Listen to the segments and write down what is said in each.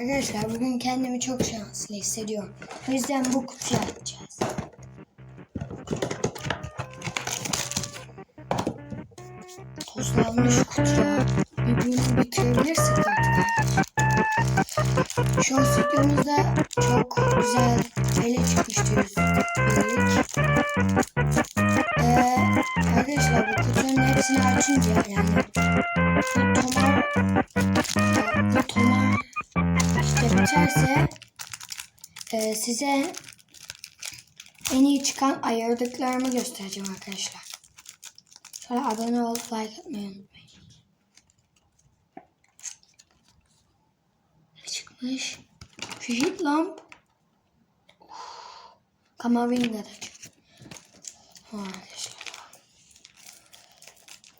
Arkadaşlar bugün kendimi çok şanslı hissediyorum. O yüzden bu kutuyu açacağız. Tozlanmış kutuya birbirini bitirebilirsek artık. Şu an stüdyomuzda çok güzel ele çıkmıştı yüzdelik. Ee, arkadaşlar bu kutunun hepsini açınca yani size en iyi çıkan ayırdıklarımı göstereceğim arkadaşlar. Sonra abone olup like atmayı unutmayın. Ne çıkmış? Hit lamp. Kamavinga da çıktı. Ha, arkadaşlar.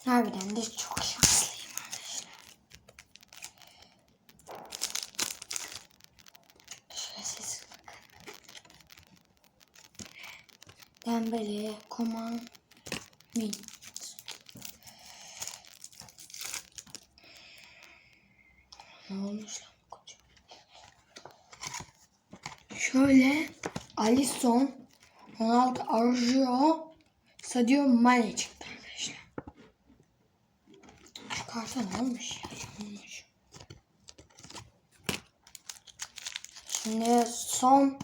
Harbiden de çok şanslıyım arkadaşlar. Şöyle ses Dembele, Koman, Min. Ne olmuş lan bu kutu? Şöyle Alisson, Ronaldo Arjio, Sadio Mane çıktı arkadaşlar. Şu karta ne olmuş ya? Yanlış. Şimdi son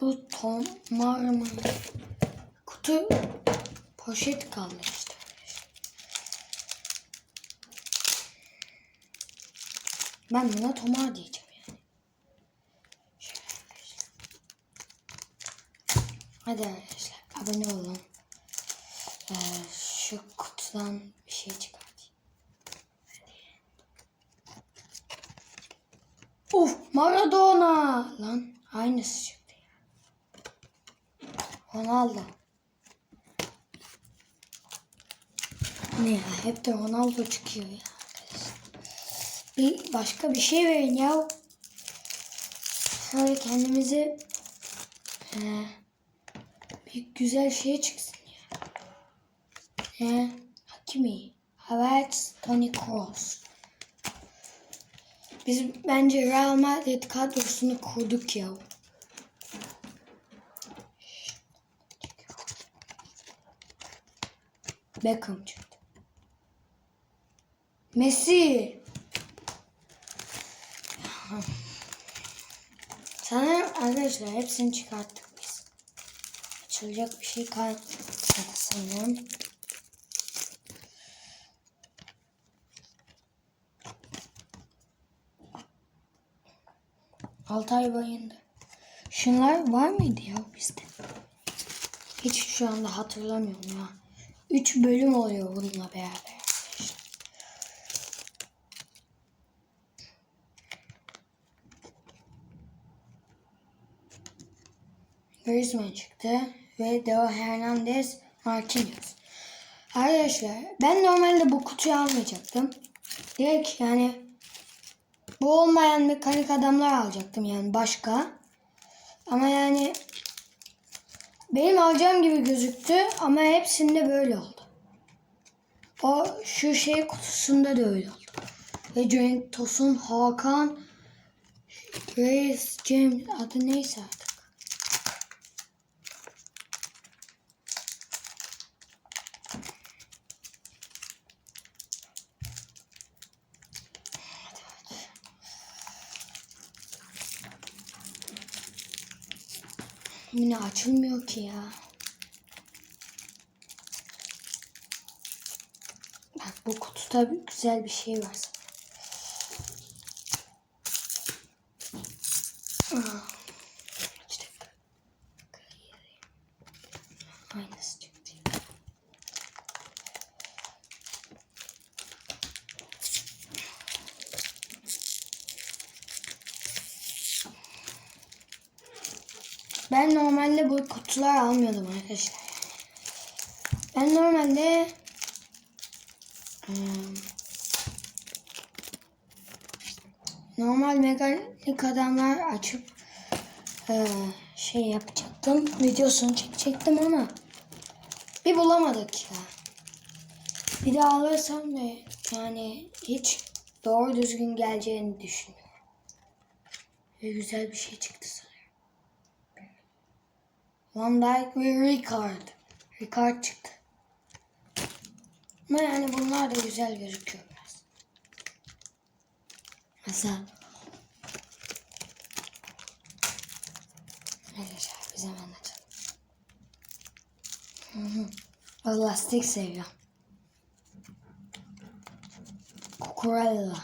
bu tomar mı? Kutu poşet kaldı işte. Ben buna tomar diyeceğim yani. Hadi arkadaşlar abone olun. Ee, şu kutudan bir şey çıkartayım. Uf Maradona lan aynısı çıktı ya. Ronaldo. Ne ya hep de Ronaldo çıkıyor ya. Bir başka bir şey verin ya. Şöyle kendimizi ee, bir güzel şey çıksın ya. He, Hakimi, Havertz, Toni Kroos. Biz bence Real Madrid kadrosunu kurduk ya. Beckham. Messi. Sanırım arkadaşlar hepsini çıkarttık biz. Açılacak bir şey kalmadı sanırım. Altay bayındı. Şunlar var mıydı ya bizde? Hiç şu anda hatırlamıyorum ya. 3 bölüm oluyor bununla beraber. arkadaşlar. Griezmann çıktı ve Deo Hernandez Marquinhos. Arkadaşlar ben normalde bu kutuyu almayacaktım. Direkt yani bu olmayan mekanik adamlar alacaktım yani başka. Ama yani benim alacağım gibi gözüktü ama hepsinde böyle oldu. O şu şey kutusunda da öyle oldu. Ve Cenk Tosun, Hakan, Reis, James adı neyse artık. Yine açılmıyor ki ya. Bak bu kutuda güzel bir şey var. Ah, İşte Aynısı çıktı. Ben normalde bu kutular almıyordum arkadaşlar. Ben normalde hmm, normal mekanik adamlar açıp e, şey yapacaktım. Videosunu çekecektim ama bir bulamadık ya. Bir daha alırsam da yani hiç doğru düzgün geleceğini düşünüyorum. Ve güzel bir şey çıktı. Van Dijk ve Ricard. Ricard çıktı. Ama yani bunlar da güzel gözüküyor biraz. Mesela Arkadaşlar biz hemen açalım. Hı hı. O lastik seviyorum. Cucurella.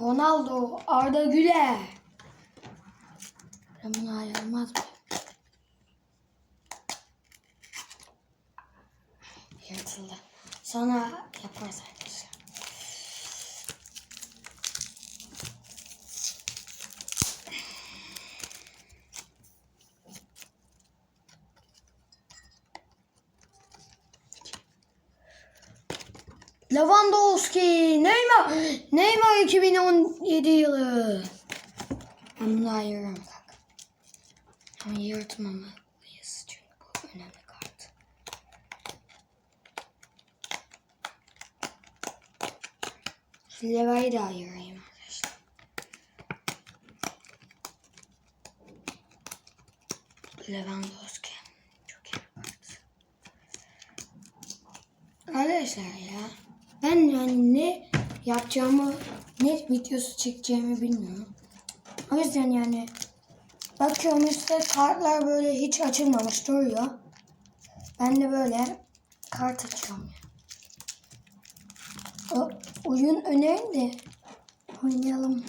Ronaldo, Arda Güler. Ben bunu ayırmaz mı? Yırtıldı. Sonra yaparız arkadaşlar. Lewandowski, Neymar, Neymar 2017 yılı. Ayırırım kanka. Ama yırtmamalıyız çünkü bu önemli kart. Leva'yı da ayırayım arkadaşlar. Lewandowski. Çok iyi kart. Arkadaşlar ya ben yani ne yapacağımı ne videosu çekeceğimi bilmiyorum. O yüzden yani bakıyorum işte kartlar böyle hiç açılmamış duruyor. Ben de böyle kart açıyorum. O oyun önerin de oynayalım.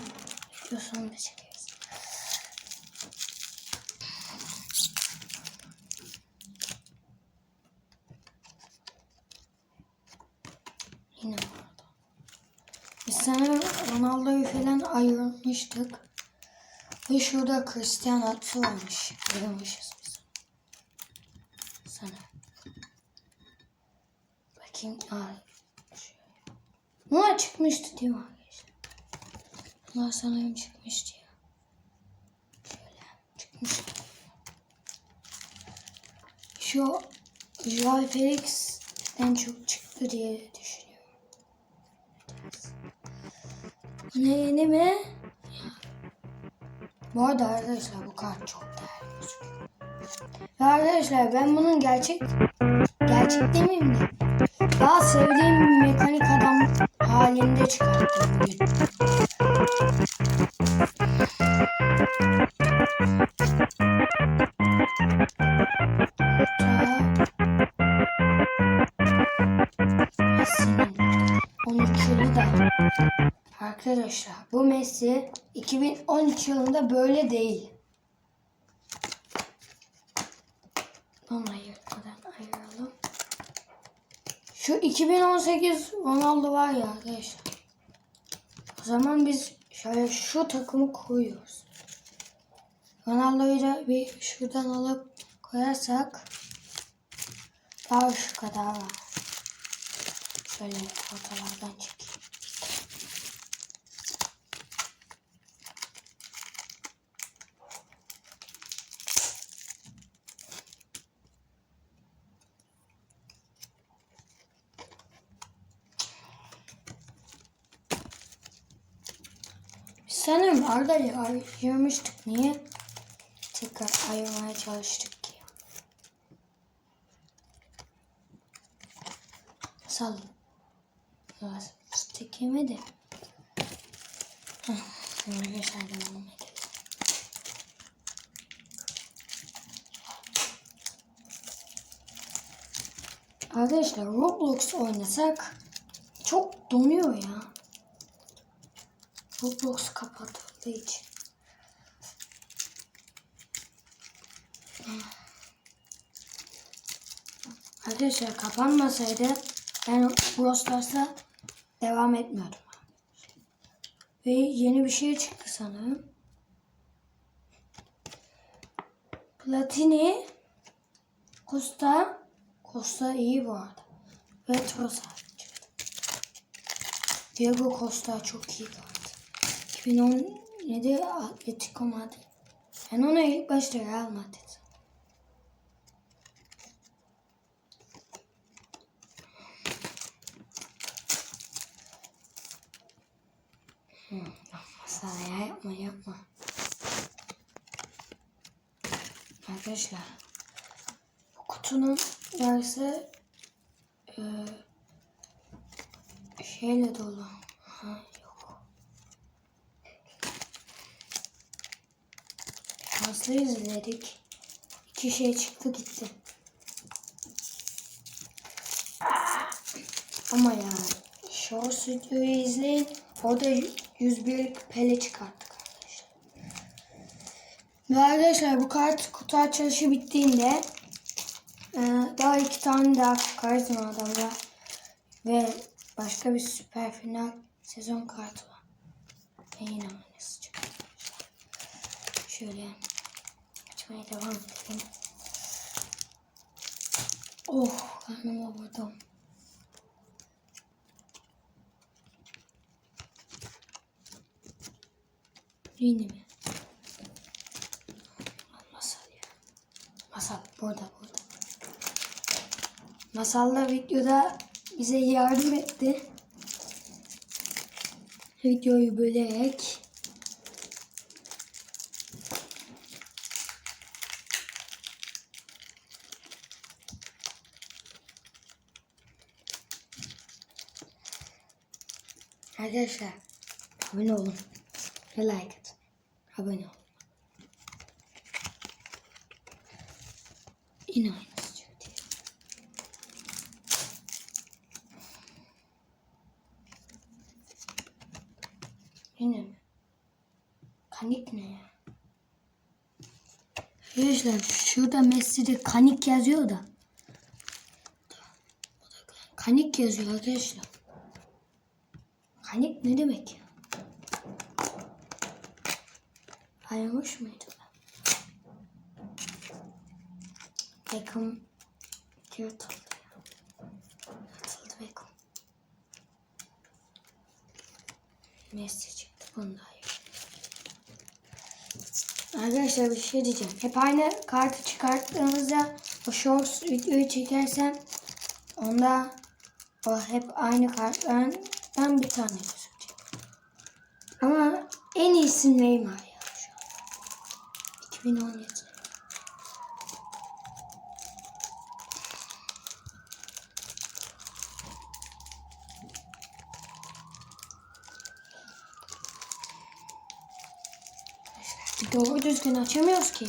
Videosunu da çekeriz. Yine vardı. Biz sana Ronaldo'yu falan ayırmıştık. Ve şurada Cristiano Atsu varmış. Ayırmışız biz. Sana. Bakayım. Aa. Bunlar çıkmıştı değil mi arkadaşlar? Bunlar sanırım çıkmıştı ya. Şöyle çıkmıştı. Şu Joao Felix'ten çok çıktı diye düşünüyorum. Ne yeni mi? Bu arada arkadaşlar bu kart çok değerli gözüküyor. Arkadaşlar ben bunun gerçek gerçek demeyeyim de daha sevdiğim bir mekanik adam halinde çıkarttım bugün. Messi'nin 13 yılı da Arkadaşlar bu Messi 2013 yılında böyle değil. Onu ayırmadan ayıralım. Şu 2018 Ronaldo var ya arkadaşlar. O zaman biz şöyle şu takımı koyuyoruz. Ronaldo'yu da bir şuradan alıp koyarsak daha şu kadar var. Şöyle ortalardan çekeyim. Biz Arda'yı ayırmıştık. Niye tekrar ayırmaya çalıştık ki? Sal. Biraz tekemedi. Heh, Şimdi geçerdim onu. Arkadaşlar Roblox oynasak çok donuyor ya. Roblox yaptığı için. Arkadaşlar kapanmasaydı ben Brawl devam etmiyordum. Ve yeni bir şey çıktı sanırım. Platini Costa Costa iyi bu arada. Ve Trossard. Diego Costa çok iyi vardı. 2010 etkiledi Atletico ah, Madrid. Ben onu ilk başta Real Madrid. Hmm, yapma ya yapma yapma. Arkadaşlar bu kutunun yarısı e, şeyle dolu. Ha, Şanslı izledik. İki şey çıktı gitti. Ama ya Show Studio'yu izleyin. Orada 101 pele çıkarttık arkadaşlar. Ve arkadaşlar bu kart kutu açılışı bittiğinde e, daha iki tane daha karizma adamlar ve başka bir süper final sezon kartı var. Ve yine aynısı çıktı. Şöyle açmaya devam edelim. Oh karnıma vurdum. Yine mi? Masal ya. Masal burada burada. Masalla videoda bize yardım etti. Videoyu bölerek Arkadaşlar abone olun ve like atın. Abone olun. Yine aynısı çıktı. Yine mi? Kanik ne ya? Arkadaşlar şurada Messi'de kanik yazıyor da. Kanik yazıyor arkadaşlar. Ne demek ya? Ayırmış mıydı? Beckham yırtıldı. Yırtıldı Beckham. Messi çıktı. Bunu da ayır. Arkadaşlar bir şey diyeceğim. Hep aynı kartı çıkarttığımızda o shorts videoyu çekersem onda o hep aynı kartlardan bir tane iyisi Neymar ya şu an. 2017. Bir Doğru düzgün açamıyoruz ki.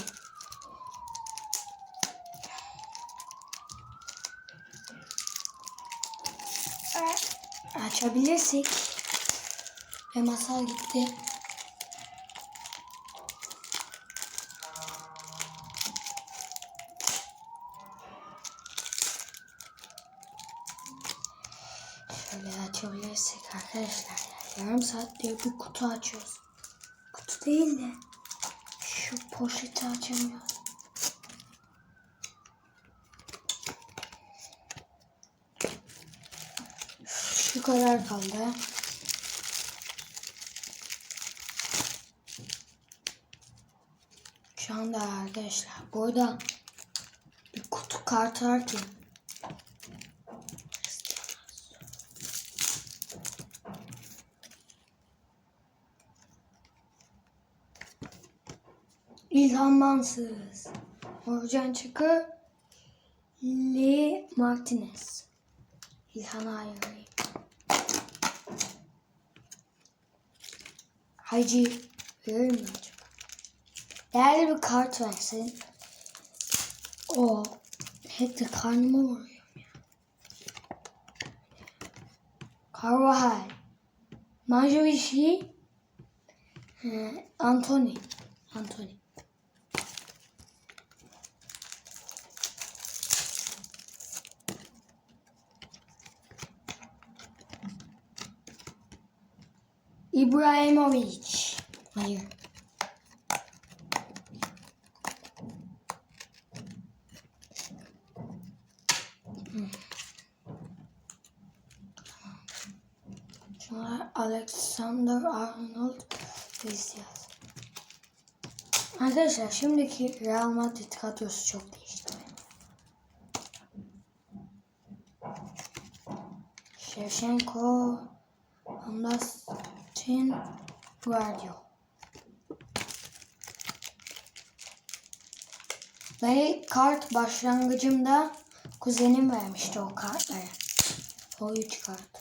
Açabilirsek. Ve masal gitti. Şöyle açabilirsek arkadaşlar. Yarım saattir bir kutu açıyoruz. Kutu değil de şu poşeti açamıyoruz. Şu kadar kaldı. Şu anda arkadaşlar burada bir kutu kartı var ki İlhan Mansız, Orcan Lee Martinez. İlhan Ayri. Hacı verir mi acaba? Değerli bir kart versin. O hep de karnıma vuruyorum ya. Carvajal. Majovici. Ee, Anthony. Anthony. İbrahimovic. Hayır. Şunlar Alexander Arnold Vizcas. Arkadaşlar şimdiki Real Madrid kadrosu çok değişti. Shevchenko, Anderson, diyor. Ben ilk kart başlangıcımda kuzenim vermişti o kartları. O üç kart.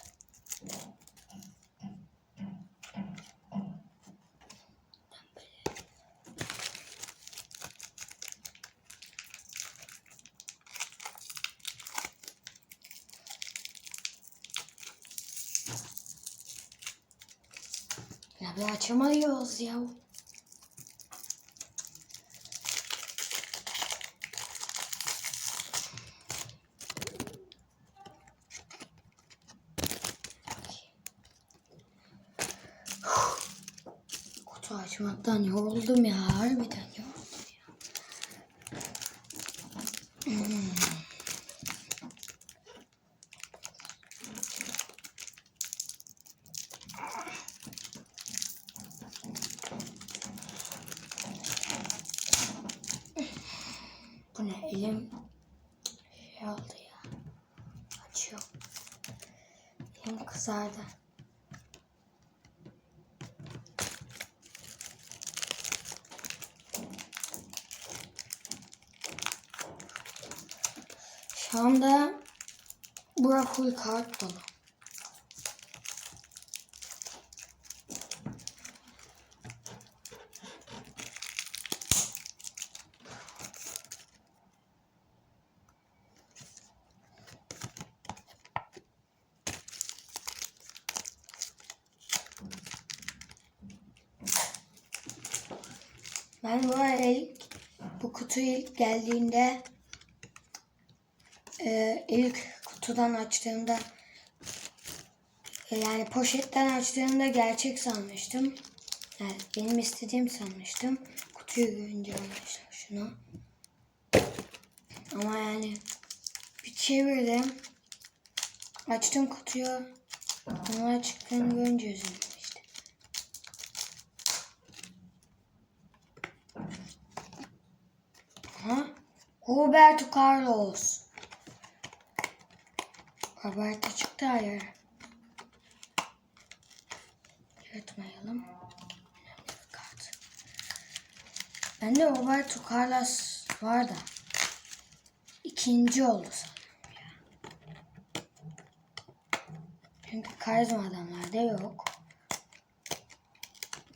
Ya bir açamıyoruz ya. Kutu açmaktan yoruldum ya. Harbiden ya. Bu ne elim şey oldu ya. Açıyor. Elim kızardı. Şu anda bura full kart dolu. Ben bu arada ilk bu kutu geldiğinde e, ilk kutudan açtığımda yani poşetten açtığımda gerçek sanmıştım. Yani benim istediğim sanmıştım. Kutuyu görünce arkadaşlar şunu. Ama yani bir çevirdim. Açtım kutuyu. Bunlar çıktığını görünce üzüldüm işte. Ha? Roberto Carlos. Roberto çıktı hayır. Yırtmayalım. Bende Roberto Carlos var da. İkinci oldu sanırım ya. Çünkü karizma adamlarda yok.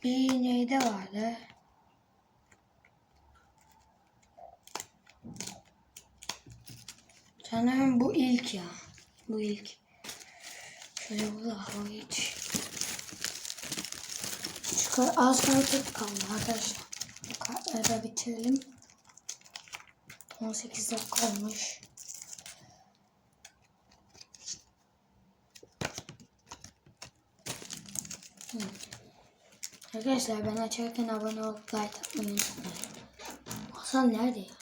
Bir neyde vardı? Sanırım bu ilk ya. Bu ilk. Şöyle bu da hava geç. Şu kadar az kart kaldı arkadaşlar. Kartları bitirelim. 18 dakika olmuş. Hmm. Arkadaşlar ben açarken abone olup like atmayı unutmayın. Hasan nerede ya?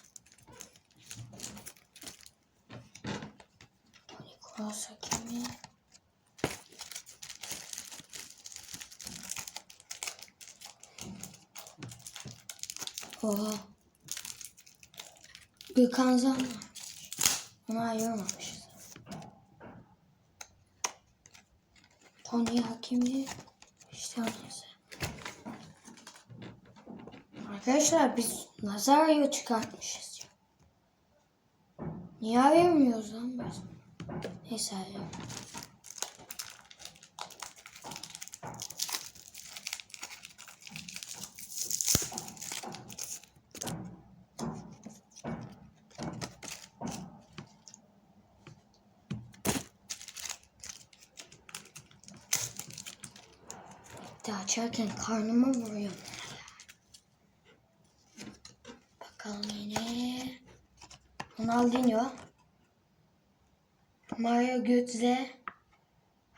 Gökhan Zan. Onu ayırmamışız. Tony Hakimi. İşte neyse. Arkadaşlar biz Nazario çıkartmışız. Niye ayırmıyoruz lan biz? Neyse ya. De açarken karnıma vuruyor. Bakalım yine. Ronaldinho. Mario Götze.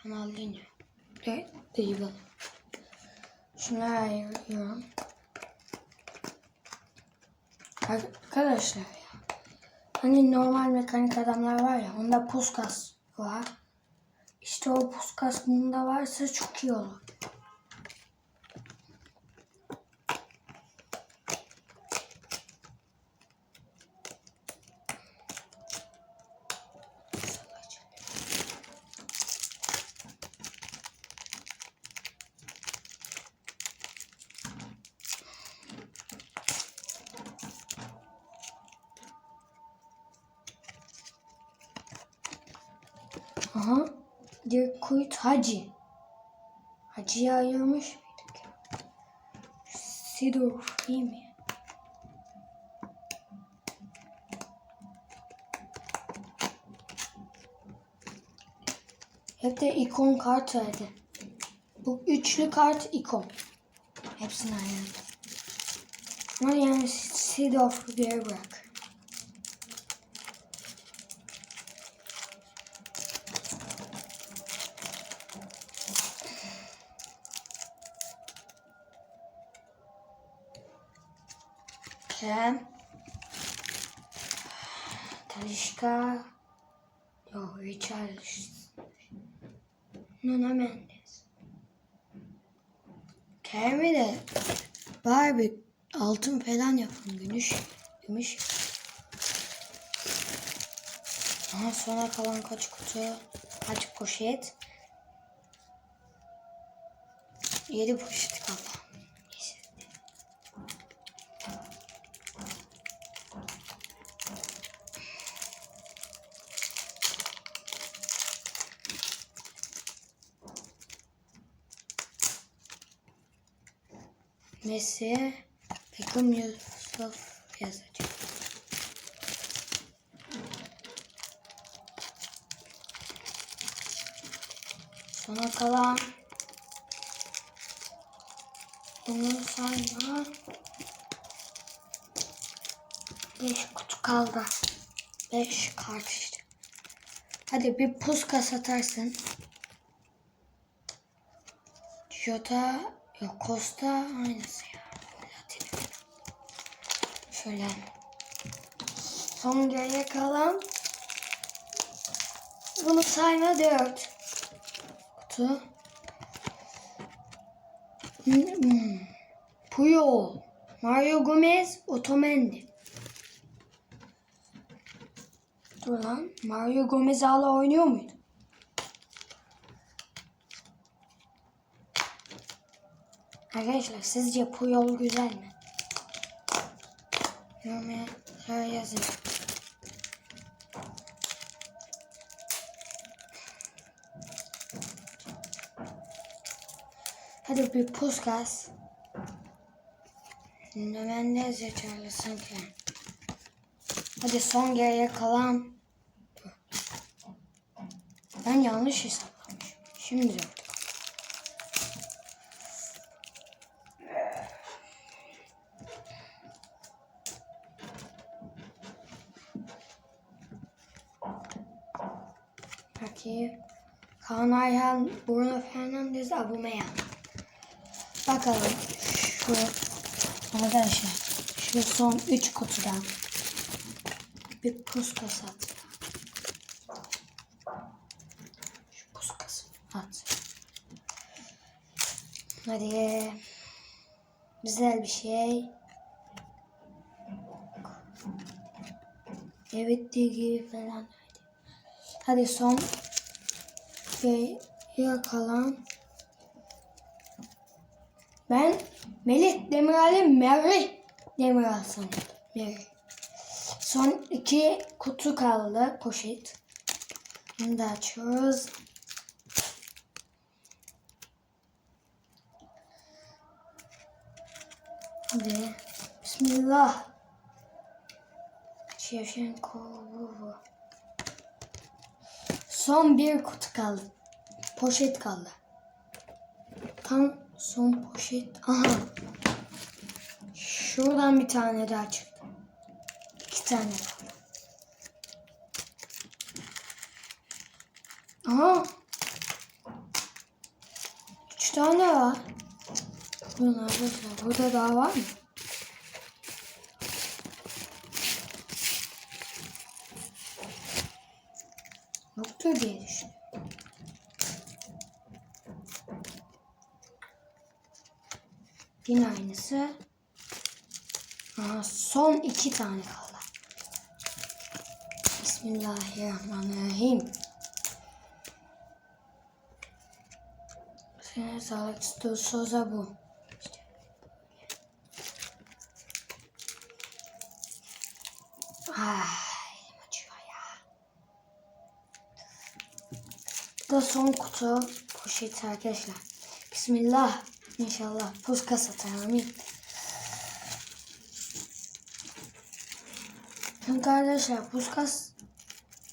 Ronaldinho. Ve Dybala. Şunları ayırıyorum. Arkadaşlar ya. Hani normal mekanik adamlar var ya. Onda puskas var. İşte o puskas bunda varsa çok iyi olur. İyi mi? Hep de ikon kart verdi. Bu üçlü kart ikon. Hepsini ayırdı. Ama yani Sidor bir yere bırak. Krem. Talişka. Yok Richarlison. Nuna Mendes. Kerem'i de var bir altın falan yapın. Gümüş. Gümüş. Aha sonra kalan kaç kutu? Kaç poşet? 7 poşet kaldı. Neyse. Messi, Beckham Yusuf yazacak. Sona kalan bunu sayma. Beş kutu kaldı. Beş kart işte. Hadi bir puska satarsın. Jota yok Costa aynısı ya. Şöyle. Son geriye kalan bunu sayma dört. Kutu. Puyol. Mario Gomez. Otamendi. Dur lan. Mario Gomez hala oynuyor muydu? Arkadaşlar sizce Puyol güzel mi? Yorumlara yazın. Hadi bir puskas. Mendes yeterlisin ki. Hadi son geriye kalan. Ben yanlış hesaplamışım. Şimdi gördüm. Kaan Ayhan, Bruno Fernandes, Aubameyang. Bakalım şu arkadaşlar şu son 3 kutudan bir puskası at. Şu puskası at. Hadi güzel bir şey. Evet gibi falan. Hadi. Hadi son ve yakalan. Ben Melih Demiral'i Mary Demiral sanıyordum. Mary. Son iki kutu kaldı. Poşet. Bunu da açıyoruz. Hadi. Bismillah. Şevşenko. Son bir kutu kaldı. Poşet kaldı. Tam son poşet. Aha. Şuradan bir tane daha çıktı. İki tane kaldı. Aha. Üç tane var. Bunlar arkadaşlar. Burada daha var mı? Yoktur diye düşünüyorum. Yine aynısı. Aha, son iki tane kaldı. Bismillahirrahmanirrahim. Sene sağlık istiyorsa bu. Da son kutu poşet arkadaşlar. Bismillah. İnşallah puskas atar amin. Çünkü arkadaşlar puskas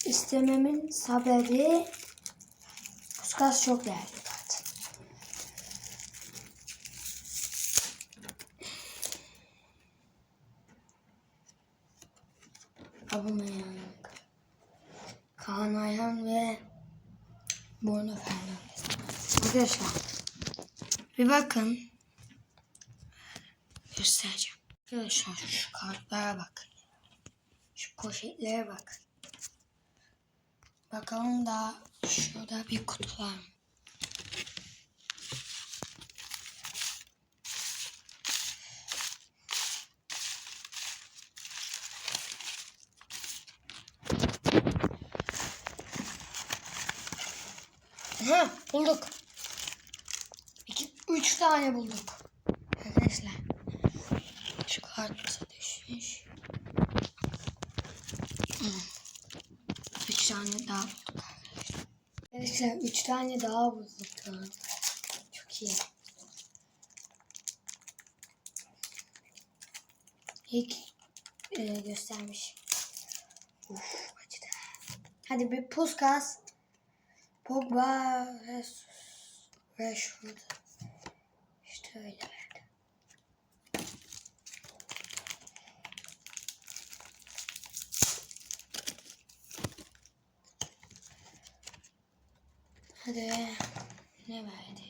istememin sebebi puskas çok değerli kart. Aubameyang, Kaan Ayhan ve Bruno Fernandes. Arkadaşlar bir bakın. Göstereceğim. Arkadaşlar şu kartlara bakın. Şu poşetlere bakın. Bakalım da şurada bir kutu var mı? Ha bulduk. İki, üç tane bulduk. Arkadaşlar. Şu kart düşmüş. Hmm. Üç tane daha bulduk arkadaşlar. Arkadaşlar üç tane daha bulduk. Çok iyi. İlk e, göstermiş. Uf acıdı. Hadi bir puskas. Pogba, Rashford. İşte öyle verdi. Hadi ne verdi?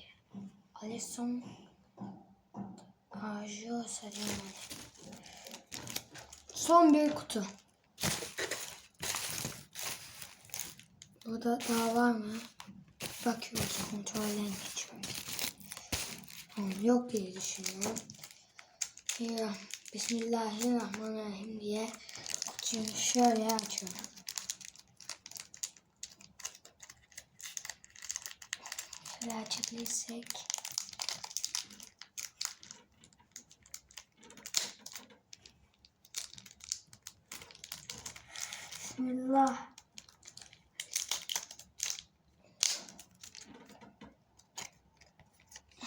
Alisson, Ajo, Sadio Mane. Son bir kutu. Burada daha var mı? Bakıyoruz kontrolden geçiyoruz. Yok diye düşünüyorum. Ya, Bismillahirrahmanirrahim diye kutuyu şöyle açıyorum. Şöyle açabilirsek. Bismillah.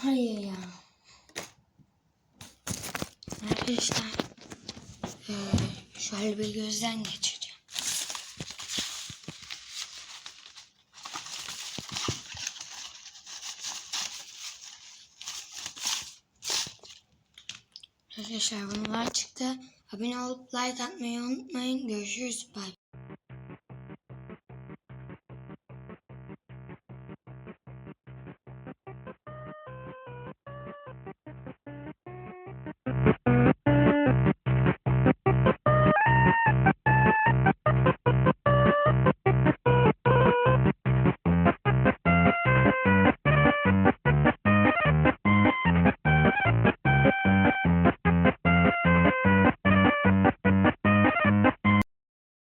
Hayır ya. Arkadaşlar eee, şöyle bir gözden geçireceğim. Arkadaşlar bunlar çıktı. Abone olup like atmayı unutmayın. Görüşürüz. Bye.